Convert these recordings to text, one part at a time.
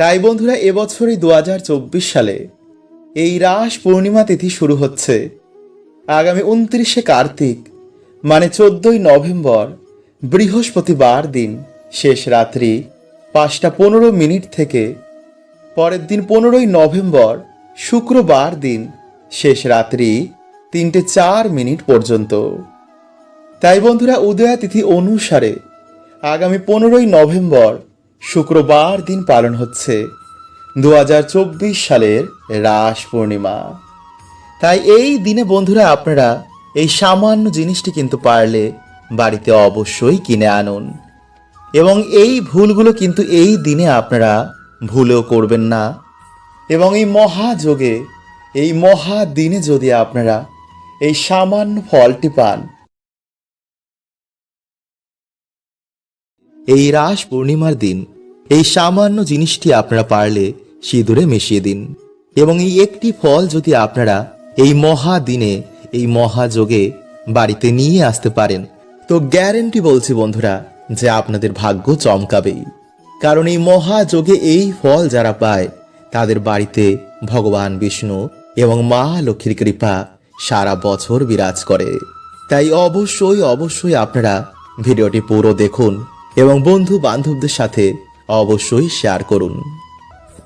তাই বন্ধুরা এবছর এই দু সালে এই রাস পূর্ণিমা তিথি শুরু হচ্ছে। আগামী উনত্রিশে কার্তিক মানে চোদ্দই নভেম্বর, বৃহস্পতিবার দিন শেষ রাত্রি পাঁচটা পনেরো মিনিট থেকে পরের দিন পনেরোই নভেম্বর, শুক্রবার দিন শেষ রাত্রি তিনটে চার মিনিট পর্যন্ত। তাই বন্ধুরা, উদয়া তিথি অনুসারে আগামী পনেরোই নভেম্বর শুক্রবার দিন পালন হচ্ছে দু হাজার চব্বিশ সালের রাস পূর্ণিমা। তাই এই দিনে বন্ধুরা আপনারা এই সামান্য জিনিসটি কিন্তু পারলে বাড়িতে অবশ্যই কিনে আনুন। এবং এই ভুলগুলো কিন্তু এই দিনে আপনারা ভুলেও করবেন না। এবং এই মহাযোগে, এই মহা দিনে যদি আপনারা এই সামান্য ফলটি পান এই রাস পূর্ণিমার দিন, এই সামান্য জিনিসটি আপনারা পারলে সিঁদুরে মিশিয়ে দিন। এবং এই একটি ফল যদি আপনারা এই মহা দিনে, এই মহাযোগে বাড়িতে নিয়ে আসতে পারেন, তো গ্যারেন্টি বলছি বন্ধুরা যে আপনাদের ভাগ্য চমকাবেই। কারণ এই মহাযোগে এই ফল যারা পায়, তাদের বাড়িতে ভগবান বিষ্ণু এবং মা লক্ষ্মীর কৃপা সারা বছর বিরাজ করে। তাই অবশ্যই অবশ্যই আপনারা ভিডিওটি পুরো দেখুন এবং বন্ধু বান্ধবদের সাথে অবশ্যই শেয়ার করুন।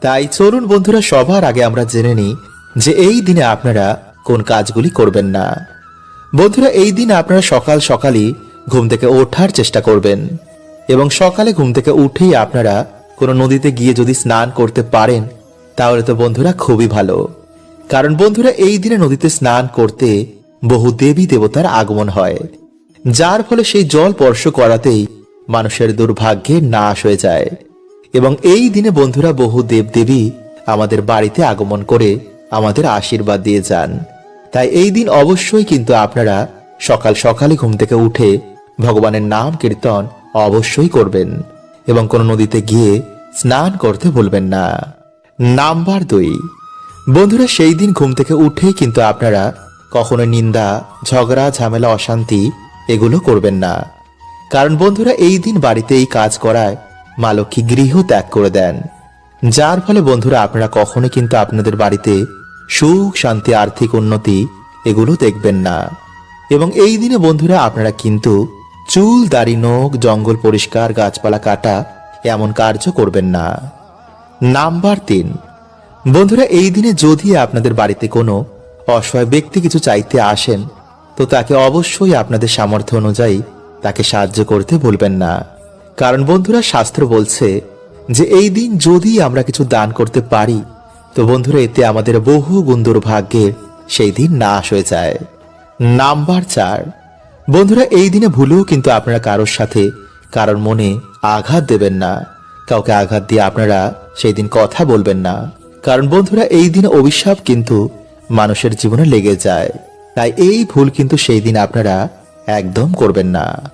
তাই চলুন বন্ধুরা, সবার আগে আমরা জেনে নিই যে এই দিনে আপনারা কোন কাজগুলি করবেন না। বন্ধুরা, এই দিন আপনারা সকাল সকালই ঘুম থেকে ওঠার চেষ্টা করবেন এবং সকালে ঘুম থেকে উঠেই আপনারা কোনো নদীতে গিয়ে যদি স্নান করতে পারেন, তাহলে তো বন্ধুরা খুবই ভালো। কারণ বন্ধুরা, এই দিনে নদীতে স্নান করতে বহু দেবী দেবতার আগমন হয়, যার ফলে সেই জল স্পর্শ করাতেই মানুষের দুর্ভাগ্যে নাশ হয়ে যায়। এবং এই দিনে বন্ধুরা বহু দেবদেবী আমাদের বাড়িতে আগমন করে আমাদের আশীর্বাদ দিয়ে যান। তাই এই দিন অবশ্যই কিন্তু আপনারা সকাল সকালে ঘুম থেকে উঠে ভগবানের নাম কীর্তন অবশ্যই করবেন এবং কোনো নদীতে গিয়ে স্নান করতে ভুলবেন না। নাম্বার দুই। বন্ধুরা, সেই দিন ঘুম থেকে উঠেই কিন্তু আপনারা কখনো নিন্দা, ঝগড়া, ঝামেলা, অশান্তি এগুলো করবেন না। কারণ বন্ধুরা এই দিন বাড়িতে এই কাজ করায়। মা লক্ষ্মী গৃহ ত্যাগ করে দেন। যার ফলে বন্ধুরা আপনারা কখনো কিন্তু আপনাদের বাড়িতে সুখ, শান্তি, আর্থিক উন্নতি এগুলো দেখবেন না। এবং এই দিনে বন্ধুরা আপনারা কিন্তু চুল, দাড়ি, নখ, জঙ্গল পরিষ্কার, গাছপালা কাটা এমন কার্য করবেন না। নাম্বার তিন, বন্ধুরা এই দিনে যদি আপনাদের বাড়িতে কোনো অসহায় ব্যক্তি কিছু চাইতে আসেন, তো তাকে অবশ্যই আপনাদের সামর্থ্য অনুযায়ী তাকে সাহায্য করতে ভুলবেন না। কারণ বন্ধুরা, শাস্ত্র বলছে যে, এই দিন যদি আমরা কিছু দান করতে পারি, তো বন্ধুরা, এতে আমাদের বহু গুন্দুর ভাগ্যের সেই দিন নাশ হয়ে যায়। নাম্বার চার। বন্ধুরা, এই দিনে ভুলেও কিন্তু আপনারা কারোর সাথে কারোর মনে আঘাত দেবেন না। কাউকে আঘাত দিয়ে আপনারা সেই দিন কথা বলবেন না। কারণ বন্ধুরা, এই দিনে অভিশাপ কিন্তু মানুষের জীবনে লেগে যায়। তাই এই ভুল কিন্তু সেই দিন আপনারা একদম করবেন না।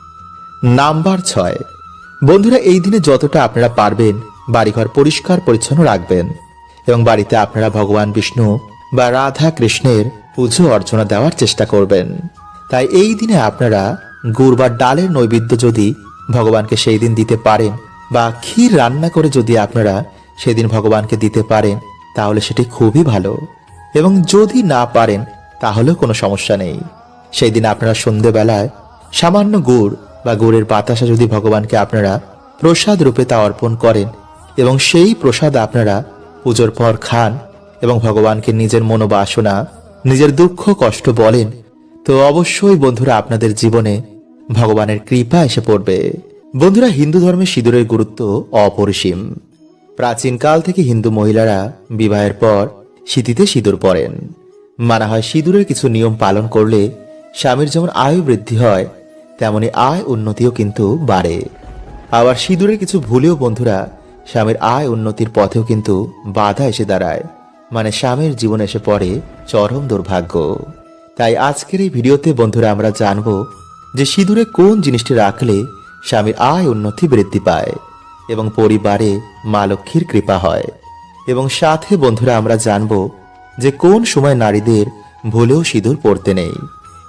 নাম্বার ছয়। বন্ধুরা, এই দিনে যতটা আপনারা পারবেন বাড়িঘর পরিষ্কার, পরিচ্ছন্ন রাখবেন এবং বাড়িতে আপনারা ভগবান বিষ্ণু বা রাধা কৃষ্ণের পুজো, অর্চনা দেওয়ার চেষ্টা করবেন। তাই এই দিনে আপনারা গুড় বা ডালের নৈবেদ্য যদি ভগবানকে সেই দিন দিতে পারেন বা ক্ষীর রান্না করে যদি আপনারা সেদিন ভগবানকে দিতে পারেন, তাহলে সেটি খুবই ভালো। এবং যদি না পারেন, তাহলেও কোনো সমস্যা নেই। সেই দিন আপনারা সন্ধেবেলায় সামান্য গুড় বা গুড়ের বাতাসা যদি ভগবানকে আপনারা প্রসাদ রূপে তা অর্পণ করেন এবং সেই প্রসাদ আপনারা পুজোর পর খান এবং ভগবানকে নিজের মনোবাসনা, নিজের দুঃখ, কষ্ট বলেন, তো অবশ্যই বন্ধুরা আপনাদের জীবনে ভগবানের কৃপা এসে পড়বে। বন্ধুরা হিন্দু ধর্মে সিঁদুরের গুরুত্ব অপরিসীম। প্রাচীনকাল থেকে হিন্দু মহিলারা বিবাহের পর শীতিতে সিঁদুর পরেন। মানা হয় সিঁদুরের কিছু নিয়ম পালন করলে স্বামীর যেমন আয়ু বৃদ্ধি হয় তেমনি আয় উন্নতিও কিন্তু বাড়ে। আবার সিঁদুরের কিছু ভুলেও বন্ধুরা, স্বামীর আয় উন্নতির পথেও কিন্তু বাধা এসে দাঁড়ায়। মানে স্বামীর জীবনে এসে পড়ে চরম দুর্ভাগ্য। তাই আজকের এই ভিডিওতে বন্ধুরা আমরা জানব যে সিঁদুরে কোন জিনিসটি রাখলে স্বামীর আয় উন্নতি বৃদ্ধি পায় এবং পরিবারে মা লক্ষ্মীর কৃপা হয়। এবং সাথে বন্ধুরা আমরা জানব যে কোন সময় নারীদের ভুলেও সিঁদুর পড়তে নেই।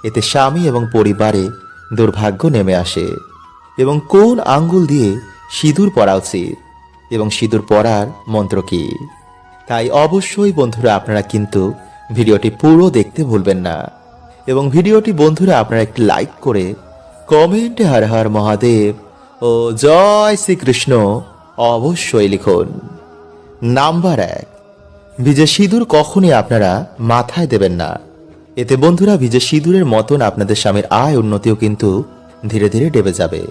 এতে স্বামী এবং পরিবারে দুর্ভাগ্য নেমে আসে এবং কোন আঙ্গুল দিয়ে সিঁদুর পরা উচিত এবং সিঁদুর পরার মন্ত্র কি? তাই অবশ্যই বন্ধুরা আপনারা কিন্তু ভিডিওটি পুরো দেখতে ভুলবেন না এবং ভিডিওটি বন্ধুরা আপনারা একটি লাইক করে কমেন্টে হর হর মহাদেব ও জয় শ্রীকৃষ্ণ অবশ্যই লিখুন। নাম্বার এক ভিজে সিঁদুর কখনই আপনারা মাথায় দেবেন না। এতে বন্ধুরা ভিজে সিঁদুরের মতন আপনাদের স্বামীর আয় উন্নতিও কিন্তু ধীরে ধীরে ডেবে যাবে।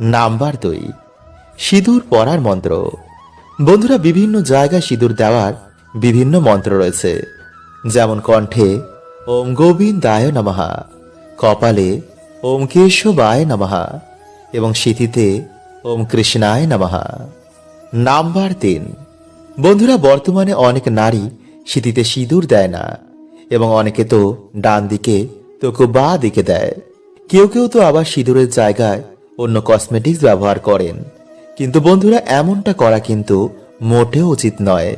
নাম্বার দুই, সিঁদুর পরার মন্ত্র। বন্ধুরা বিভিন্ন জায়গায় সিঁদুর দেওয়ার বিভিন্ন মন্ত্র রয়েছে। যেমন কণ্ঠে, ওম গোবিন্দ গোবিন্দায় নমহা কপালে, ওম কেশবায় নমহা এবং সিথিতে, ওম কৃষ্ণায় নমহা নাম্বার তিন, বন্ধুরা বর্তমানে অনেক নারী সিঁথিতে সিঁদুর দেয় না। এবং অনেকে তো ডান দিকে, তো কেউ বা দিকে দেয়। কেউ কেউ তো আবার সিঁদুরের জায়গায় অন্য কসমেটিক্স ব্যবহার করেন। কিন্তু বন্ধুরা, এমনটা করা কিন্তু মোটেও উচিত নয়।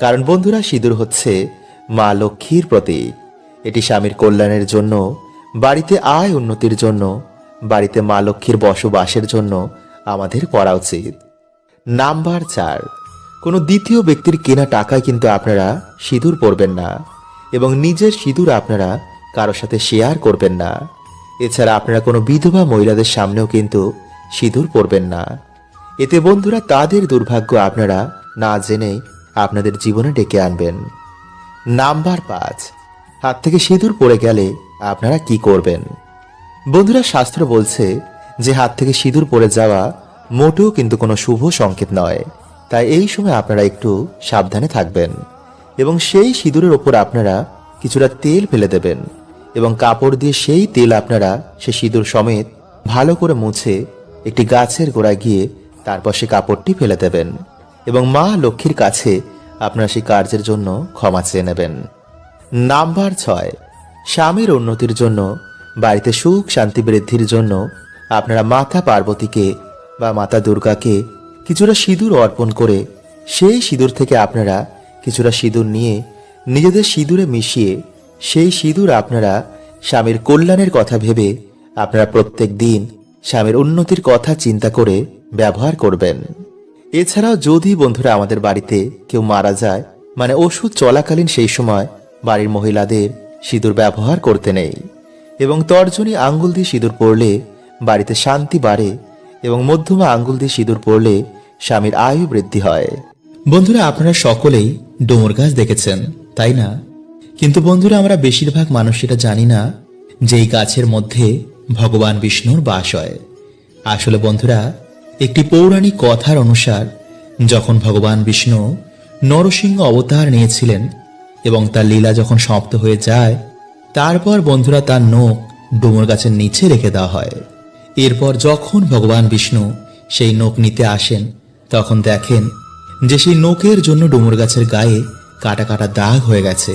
কারণ বন্ধুরা, সিঁদুর হচ্ছে মা লক্ষ্মীর প্রতীক। এটি স্বামীর কল্যাণের জন্য, বাড়িতে আয় উন্নতির জন্য, বাড়িতে মা লক্ষ্মীর বসবাসের জন্য আমাদের করা উচিত। নাম্বার চার, কোনো দ্বিতীয় ব্যক্তির কেনা টাকায় কিন্তু আপনারা সিঁদুর পরবেন না। এবং নিজের সিঁদুর আপনারা কারোর সাথে শেয়ার করবেন না। এছাড়া আপনারা কোনো বিধবা মহিলাদের সামনেও কিন্তু সিঁদুর পরবেন না। এতে বন্ধুরা তাদের দুর্ভাগ্য আপনারা না জেনে আপনাদের জীবনে ডেকে আনবেন। নাম্বার পাঁচ, হাত থেকে সিঁদুর পড়ে গেলে আপনারা কি করবেন? বন্ধুরা শাস্ত্র বলছে যে হাত থেকে সিঁদুর পড়ে যাওয়া মোটেও কিন্তু কোনো শুভ সংকেত নয়। তাই এই সময় আপনারা একটু সাবধানে থাকবেন। এবং সেই সিঁদুরের ওপর আপনারা কিছুটা তেল ফেলে দেবেন এবং কাপড় দিয়ে সেই তেল আপনারা সে সিঁদুর সমেত ভালো করে মুছে একটি গাছের গোড়ায় গিয়ে তারপর সে কাপড়টি ফেলে দেবেন এবং মা লক্ষ্মীর কাছে আপনারা সেই কার্যের জন্য ক্ষমা চেয়ে নেবেন। নাম্বার ছয়, স্বামীর উন্নতির জন্য, বাড়িতে সুখ শান্তি বৃদ্ধির জন্য আপনারা মাতা পার্বতীকে বা মাতা দুর্গাকে কিছুটা সিঁদুর অর্পণ করে সেই সিঁদুর থেকে আপনারা কিছুটা সিঁদুর নিয়ে নিজেদের সিঁদুরে মিশিয়ে, সেই সিঁদুর আপনারা স্বামীর কল্যাণের কথা ভেবে আপনারা প্রত্যেক দিন স্বামীর উন্নতির কথা চিন্তা করে ব্যবহার করবেন। এছাড়াও যদি বন্ধুরা আমাদের বাড়িতে কেউ মারা যায় মানে ওষুধ চলাকালীন সেই সময় বাড়ির মহিলাদের সিঁদুর ব্যবহার করতে নেই এবং তর্জনী আঙ্গুল দিয়ে সিঁদুর পরলে বাড়িতে শান্তি বাড়ে এবং মধ্যমা আঙ্গুল দিয়ে সিঁদুর পরলে স্বামীর আয়ু বৃদ্ধি হয়। বন্ধুরা, আপনারা সকলেই ডোমর গাছ দেখেছেন, তাই না? কিন্তু বন্ধুরা, আমরা বেশিরভাগ মানুষ এটা জানি না যে এই গাছের মধ্যে ভগবান বিষ্ণুর বাস হয়। আসলে বন্ধুরা, একটি পৌরাণিক কথার অনুসার, যখন ভগবান বিষ্ণু নরসিংহ অবতার নিয়েছিলেন এবং তার লীলা যখন সমাপ্ত হয়ে যায়, তারপর বন্ধুরা তার নখ ডুমুর গাছের নিচে রেখে দেওয়া হয়। এরপর যখন ভগবান বিষ্ণু সেই নখ নিতে আসেন, তখন দেখেন যে সেই নোকের জন্য ডুমুর গাছের গায়ে কাটা কাটা দাগ হয়ে গেছে।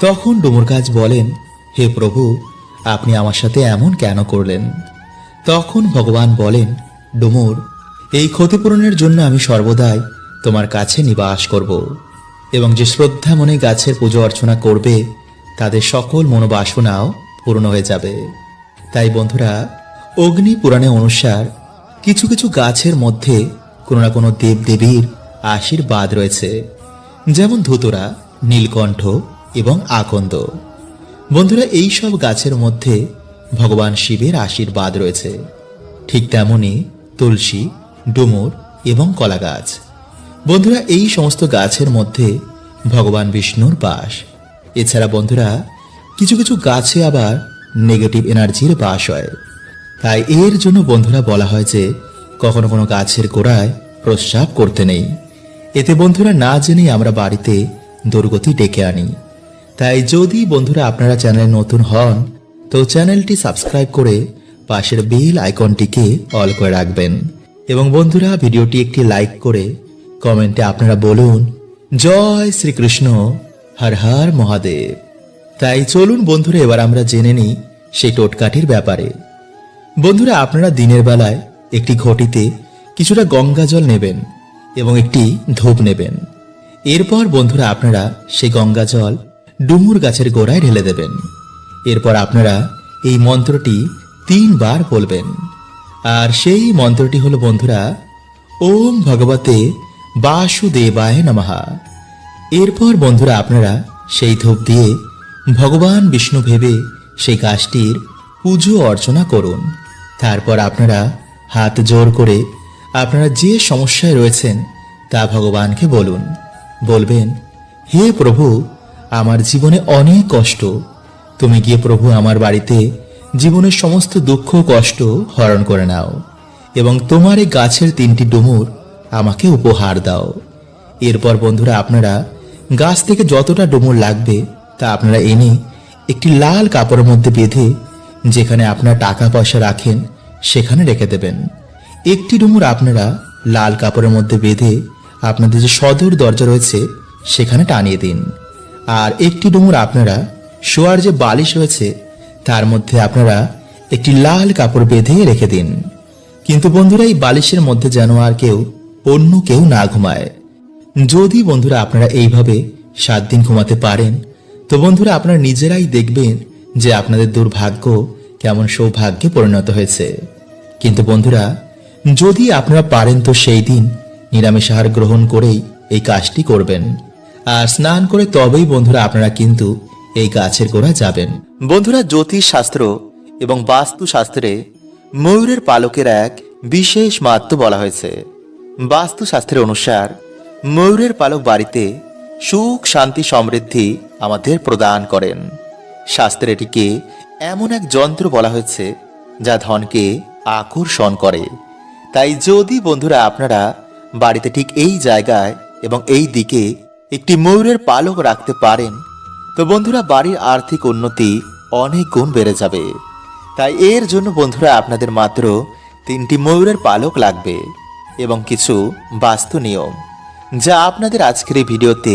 তখন ডুমুর গাছ বলেন, হে প্রভু, আপনি আমার সাথে এমন কেন করলেন? তখন ভগবান বলেন, ডুমুর, এই ক্ষতিপূরণের জন্য আমি সর্বদাই তোমার কাছে নিবাস করব এবং যে শ্রদ্ধা মনে গাছের পুজো অর্চনা করবে, তাদের সকল মনোবাসনাও পূর্ণ হয়ে যাবে। তাই বন্ধুরা, অগ্নি পুরাণে অনুসার কিছু কিছু গাছের মধ্যে কোনো না কোনো দেবদেবীর আশীর্বাদ রয়েছে। যেমন ধুতরা, নীলকণ্ঠ এবং আকন্দ। বন্ধুরা, এই সব গাছের মধ্যে ভগবান শিবের আশীর্বাদ রয়েছে। ঠিক তেমনি তুলসী, ডুমুর এবং কলা গাছ বন্ধুরা, এই সমস্ত গাছের মধ্যে ভগবান বিষ্ণুর বাস। এছাড়া বন্ধুরা, কিছু কিছু গাছে আবার নেগেটিভ এনার্জির বাস হয়। তাই এর জন্য বন্ধুরা বলা হয় যে, কখনো কোনো গাছের গোড়ায় প্রস্রাব করতে নেই। এতে বন্ধুরা না জেনেই আমরা বাড়িতে দুর্গতি ডেকে আনি। তাই যদি বন্ধুরা আপনারা চ্যানেলে নতুন হন, তো চ্যানেলটি সাবস্ক্রাইব করে পাশের বেল আইকনটিকে অল করে রাখবেন। এবং বন্ধুরা, ভিডিওটি একটি লাইক করে কমেন্টে আপনারা বলুন, জয় শ্রীকৃষ্ণ, হর হর মহাদেব। তাই চলুন বন্ধুরা, এবার আমরা জেনে নিই সেই টোটকাঠির ব্যাপারে। বন্ধুরা, আপনারা দিনের বেলায় একটি ঘটিতে কিছুটা গঙ্গা জল নেবেন। এবং একটি ধূপ নেবেন। এরপর বন্ধুরা আপনারা সেই গঙ্গা জল ডুমুর গাছের গোড়ায় ঢেলে দেবেন। এরপর আপনারা এই মন্ত্রটি তিনবার বলবেন। আর সেই মন্ত্রটি হলো বন্ধুরা, ওম ভগবতে বাসুদেবায় নমহা এরপর বন্ধুরা আপনারা সেই ধূপ দিয়ে ভগবান বিষ্ণু ভেবে সেই গাছটির পুজো অর্চনা করুন। তারপর আপনারা হাত জোর করে আপনারা যে সমস্যায় রয়েছেন, তা ভগবানকে বলুন। বলবেন, হে প্রভু, আমার জীবনে অনেক কষ্ট। তুমি গিয়ে প্রভু আমার বাড়িতে জীবনের সমস্ত দুঃখ কষ্ট হরণ করে নাও এবং তোমার এই গাছের তিনটি ডুমুর আমাকে উপহার দাও। এরপর বন্ধুরা, আপনারা গাছ থেকে যতটা ডুমুর লাগবে, তা আপনারা এনে একটি লাল কাপড়ের মধ্যে বেঁধে যেখানে আপনার টাকা পয়সা রাখেন, সেখানে রেখে দেবেন। একটি ডুমুর আপনারা লাল কাপড়ের মধ্যে বেঁধে আপনাদের যে সদর দরজা রয়েছে, সেখানে টানিয়ে দিন। আর একটি ডুমুর আপনারা শোয়ার যে বালিশ রয়েছে, তার মধ্যে আপনারা একটি লাল কাপড় বেঁধে রেখে দিন। কিন্তু বন্ধুরা, এই বালিশের মধ্যে যেন আর কেউ, অন্য কেউ না ঘুমায়। যদি বন্ধুরা আপনারা এইভাবে সাত দিন ঘুমাতে পারেন, তো বন্ধুরা আপনারা নিজেরাই দেখবেন যে আপনাদের দুর্ভাগ্য কেমন সৌভাগ্যে পরিণত হয়েছে। কিন্তু বন্ধুরা যদি আপনারা পারেন তো সেই দিন নিরামিষ আহার গ্রহণ করেই এই কাজটি করবেন। আর স্নান করে তবেই বন্ধুরা আপনারা কিন্তু এই গাছের গোড়া যাবেন। বন্ধুরা জ্যোতিষ শাস্ত্র এবং বাস্তু শাস্ত্রে ময়ূরের পালকের এক বিশেষ মাহাত্ম বলা হয়েছে। বাস্তু শাস্ত্রের অনুসার, ময়ূরের পালক বাড়িতে সুখ, শান্তি, সমৃদ্ধি আমাদের প্রদান করেন। শাস্ত্রে এটিকে এমন এক যন্ত্র বলা হয়েছে যা ধনকে আকর্ষণ করে। তাই যদি বন্ধুরা আপনারা বাড়িতে ঠিক এই জায়গায় এবং এই দিকে একটি ময়ূরের পালক রাখতে পারেন, তো বন্ধুরা বাড়ির আর্থিক উন্নতি অনেক গুণ বেড়ে যাবে। তাই এর জন্য বন্ধুরা আপনাদের মাত্র তিনটি ময়ূরের পালক লাগবে এবং কিছু বাস্তু নিয়ম, যা আপনাদের আজকের এই ভিডিওতে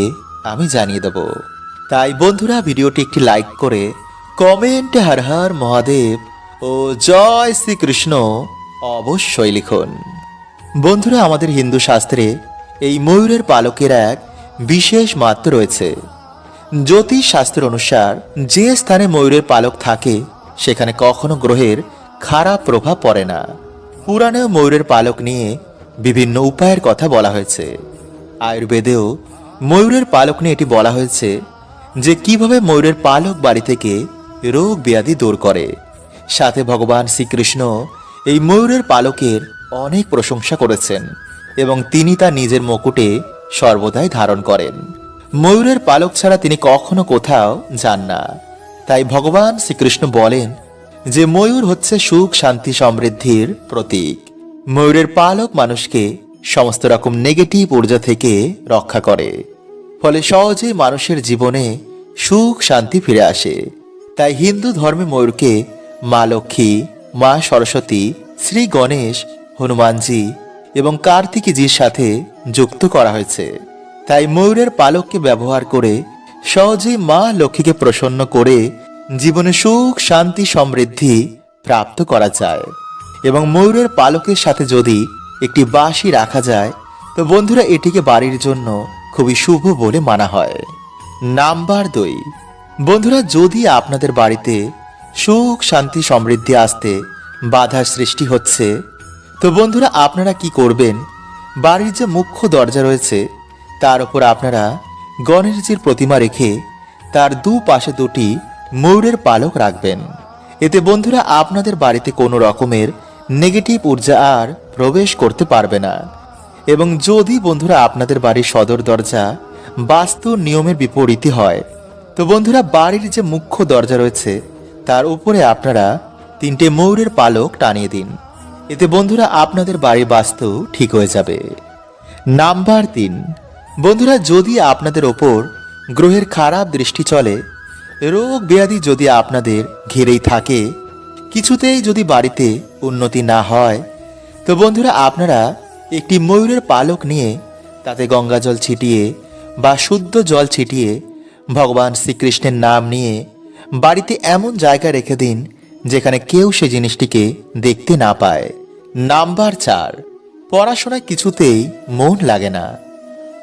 আমি জানিয়ে দেব। তাই বন্ধুরা ভিডিওটি একটি লাইক করে কমেন্টে হর হর মহাদেব ও জয় শ্রীকৃষ্ণ অবশ্যই লিখুন। বন্ধুরা, আমাদের হিন্দু শাস্ত্রে এই ময়ূরের পালকের এক বিশেষ মাত্র রয়েছে। জ্যোতিষ শাস্ত্র অনুসার যে স্থানে ময়ূরের পালক থাকে, সেখানে কখনো গ্রহের খারাপ প্রভাব পড়ে না। পুরাণেও ময়ূরের পালক নিয়ে বিভিন্ন উপায়ের কথা বলা হয়েছে। আয়ুর্বেদেও ময়ূরের পালক নিয়ে এটি বলা হয়েছে যে, কীভাবে ময়ূরের পালক বাড়ি থেকে রোগ ব্যাধি দূর করে। সাথে ভগবান শ্রীকৃষ্ণ এই ময়ূরের পালকের অনেক প্রশংসা করেছেন এবং তিনি তা নিজের মুকুটে সর্বদাই ধারণ করেন। ময়ূরের পালক ছাড়া তিনি কখনো কোথাও যান না। তাই ভগবান শ্রীকৃষ্ণ বলেন যে ময়ূর হচ্ছে সুখ, শান্তি, সমৃদ্ধির প্রতীক। ময়ূরের পালক মানুষকে সমস্ত রকম নেগেটিভ ঊর্জা থেকে রক্ষা করে। ফলে সহজেই মানুষের জীবনে সুখ, শান্তি ফিরে আসে। তাই হিন্দু ধর্মে ময়ূরকে মা লক্ষ্মী মা সরস্বতী, শ্রী গণেশ, হনুমানজি এবং কার্তিকীজির সাথে যুক্ত করা হয়েছে। তাই ময়ূরের পালককে ব্যবহার করে সহজেই মা লক্ষ্মীকে প্রসন্ন করে জীবনে সুখ, শান্তি, সমৃদ্ধি প্রাপ্ত করা যায়। এবং ময়ূরের পালকের সাথে যদি একটি বাঁশি রাখা যায়, তো বন্ধুরা এটিকে বাড়ির জন্য খুবই শুভ বলে মানা হয়। নাম্বার দুই। বন্ধুরা, যদি আপনাদের বাড়িতে সুখ, শান্তি, সমৃদ্ধি আসতে বাধার সৃষ্টি হচ্ছে। তো বন্ধুরা, আপনারা কি করবেন? বাড়ির যে মুখ্য দরজা রয়েছে, তার উপর আপনারা গণেশজির প্রতিমা রেখে তার দু পাশে দুটি ময়ূরের পালক রাখবেন। এতে বন্ধুরা, আপনাদের বাড়িতে কোনো রকমের নেগেটিভ ঊর্জা আর প্রবেশ করতে পারবে না। এবং যদি বন্ধুরা, আপনাদের বাড়ির সদর দরজা বাস্তু নিয়মের বিপরীতে হয়, তো বন্ধুরা, বাড়ির যে মুখ্য দরজা রয়েছে তার উপরে আপনারা তিনটে ময়ূরের পালক টানিয়ে দিন। এতে বন্ধুরা আপনাদের বাড়ির বাস্তু ঠিক হয়ে যাবে। নাম্বার তিন। বন্ধুরা, যদি আপনাদের ওপর গ্রহের খারাপ দৃষ্টি চলে, রোগ ব্যাধি যদি আপনাদের ঘিরেই থাকে, কিছুতেই যদি বাড়িতে উন্নতি না হয়, তো বন্ধুরা, আপনারা একটি ময়ূরের পালক নিয়ে তাতে গঙ্গা জল ছিটিয়ে বা শুদ্ধ জল ছিটিয়ে ভগবান শ্রীকৃষ্ণের নাম নিয়ে বাড়িতে এমন জায়গা রেখে দিন, যেখানে কেউ সে জিনিসটিকে দেখতে না পায়। নাম্বার চার, পড়াশোনায় কিছুতেই মন লাগে না।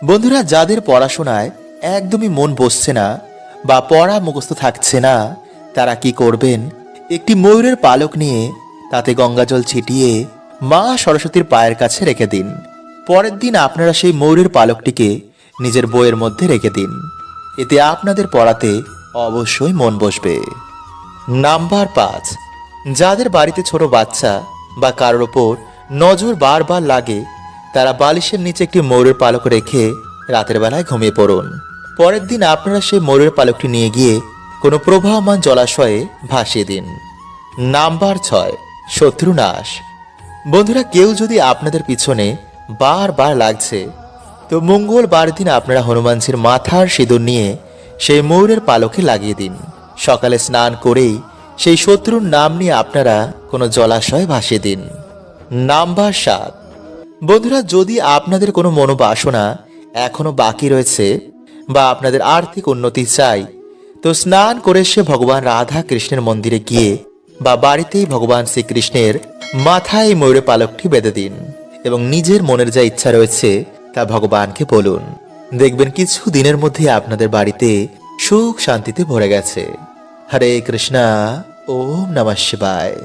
বন্ধুরা, যাদের পড়াশোনায় একদমই মন বসছে না বা পড়া মুখস্থ থাকছে না, তারা কি করবেন? একটি ময়ূরের পালক নিয়ে তাতে গঙ্গাজল ছিটিয়ে মা সরস্বতীর পায়ের কাছে রেখে দিন। পরের দিন আপনারা সেই ময়ূরের পালকটিকে নিজের বইয়ের মধ্যে রেখে দিন। এতে আপনাদের পড়াতে অবশ্যই মন বসবে। নাম্বার পাঁচ, যাদের বাড়িতে ছোট বাচ্চা বা কারোর ওপর নজর বারবার লাগে, তারা বালিশের নিচে একটি ময়ূরের পালক রেখে রাতের বেলায় ঘুমিয়ে পড়ুন। পরের দিন আপনারা সেই ময়ূরের পালকটি নিয়ে গিয়ে কোনো প্রবাহমান জলাশয়ে ভাসিয়ে দিন। নাম্বার ছয় শত্রুনাশ বন্ধুরা, কেউ যদি আপনাদের পিছনে বারবার লাগছে, তো মঙ্গলবার দিন আপনারা হনুমানজির মাথার সিঁদুর নিয়ে সেই ময়ূরের পালকে লাগিয়ে দিন। সকালে স্নান করেই সেই শত্রুর নাম নিয়ে আপনারা কোনো জলাশয়ে ভাসিয়ে দিন। নাম্বার সাত। বন্ধুরা, যদি আপনাদের কোনো মনোবাসনা এখনও বাকি রয়েছে বা আপনাদের আর্থিক উন্নতি চাই, তো স্নান করে সে ভগবান রাধা কৃষ্ণের মন্দিরে গিয়ে বা বাড়িতেই ভগবান শ্রীকৃষ্ণের মাথায় ময়ূরের পালকটি বেঁধে দিন এবং নিজের মনের যা ইচ্ছা রয়েছে তা ভগবানকে বলুন। দেখবেন কিছু দিনের মধ্যে আপনাদের বাড়িতে সুখ শান্তিতে ভরে গেছে। হরে কৃষ্ণা, ওম নমঃ শিবায়।